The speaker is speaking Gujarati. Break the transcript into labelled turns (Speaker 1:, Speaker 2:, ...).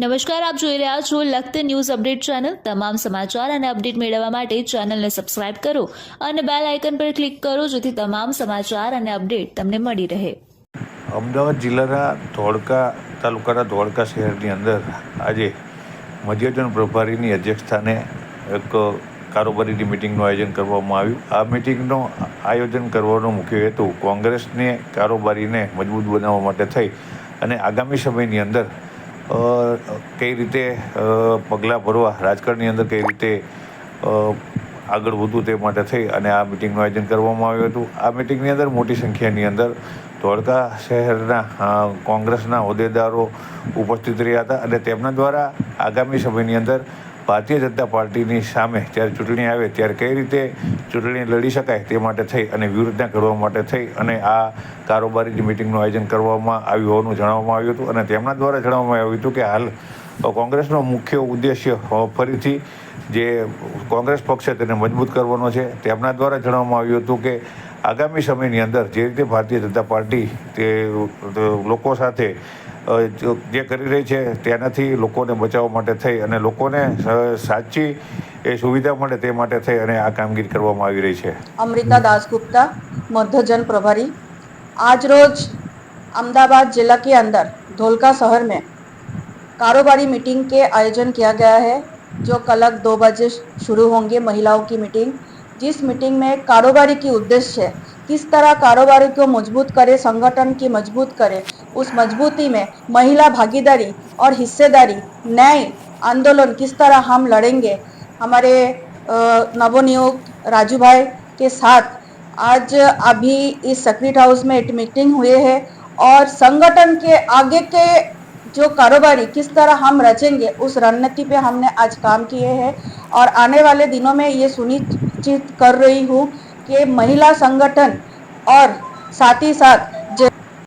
Speaker 1: નમસ્કાર, આપ જોઈ રહ્યા છો લખત ન્યૂઝ અપડેટ ચેનલ. તમામ સમાચાર અને અપડેટ મેળવવા માટે ચેનલને સબસ્ક્રાઇબ કરો અને બેલ આઇકન પર ક્લિક કરો, જેથી તમામ સમાચાર અને અપડેટ તમને મળી રહે.
Speaker 2: અમદાવાદ જિલ્લાના ધોળકા તાલુકાના ધોળકા શહેરની અંદર આજે મધ્યજન પ્રભારીની અધ્યક્ષસ્થાને એક કારોબારીની મિટિંગનું આયોજન કરવામાં આવ્યું. આ મિટિંગનો આયોજન કરવાનો મુખ્ય હેતુ કોંગ્રેસને કારોબારીને મજબૂત બનાવવા માટે થઈ અને આગામી સમયની અંદર કઈ રીતે પગલાં ભરવા, રાજકારણની અંદર કઈ રીતે આગળ વધવું તે માટે થઈ અને આ મિટિંગનું આયોજન કરવામાં આવ્યું હતું. આ મિટિંગની અંદર મોટી સંખ્યાની અંદર ધોળકા શહેરના કોંગ્રેસના હોદ્દેદારો ઉપસ્થિત રહ્યા હતા અને તેમના દ્વારા આગામી સમયની અંદર ભારતીય જનતા પાર્ટીની સામે જ્યારે ચૂંટણી આવે ત્યારે કઈ રીતે ચૂંટણી લડી શકાય તે માટે થઈ અને વ્યૂહરચના કરવા માટે થઈ અને આ કારોબારીની મિટિંગનું આયોજન કરવામાં આવ્યું હોવાનું જણાવવામાં આવ્યું હતું અને તેમના દ્વારા જણાવવામાં આવ્યું હતું કે હાલ કોંગ્રેસનો મુખ્ય ઉદ્દેશ્ય ફરીથી જે કોંગ્રેસ પક્ષ છે તેને મજબૂત કરવાનો છે. તેમના દ્વારા જણાવવામાં આવ્યું હતું કે આગામી સમયની અંદર જે રીતે ભારતીય જનતા પાર્ટી તે લોકો સાથે જો- જે કરી રહી છે તેનાથી લોકોને બચાવવા માટે થઈ અને લોકોને સ- સાચી એ સુવિધા મળે તે માટે થઈ અને આ કામગીરી કરવામાં આવી રહી છે
Speaker 3: अमृता दासगुप्ता मध्य जन प्रभारी आज रोज अहमदाबाद जिला के अंदर धोलका शहर में कारोबारी मीटिंग के आयोजन किया गया है जो कलक दो बजे शुरू होंगे महिलाओं की मीटिंग जिस मीटिंग में कारोबारी की उद्देश्य है किस तरह कारोबारी को मजबूत करे संगठन की मजबूत करे उस मजबूती में महिला भागीदारी और हिस्सेदारी, न्याय, आंदोलन किस तरह हम लड़ेंगे? हमारे नवनियुक्त राजू भाई के साथ आज अभी इस सेक्रेट हाउस में एक मीटिंग हुए है और संगठन के आगे के जो कारोबारी किस तरह हम रचेंगे, उस रणनीति पे हमने आज काम किए हैं और आने वाले दिनों में ये सुनिश्चित कर रही हूँ कि महिला संगठन और साथ ही साथ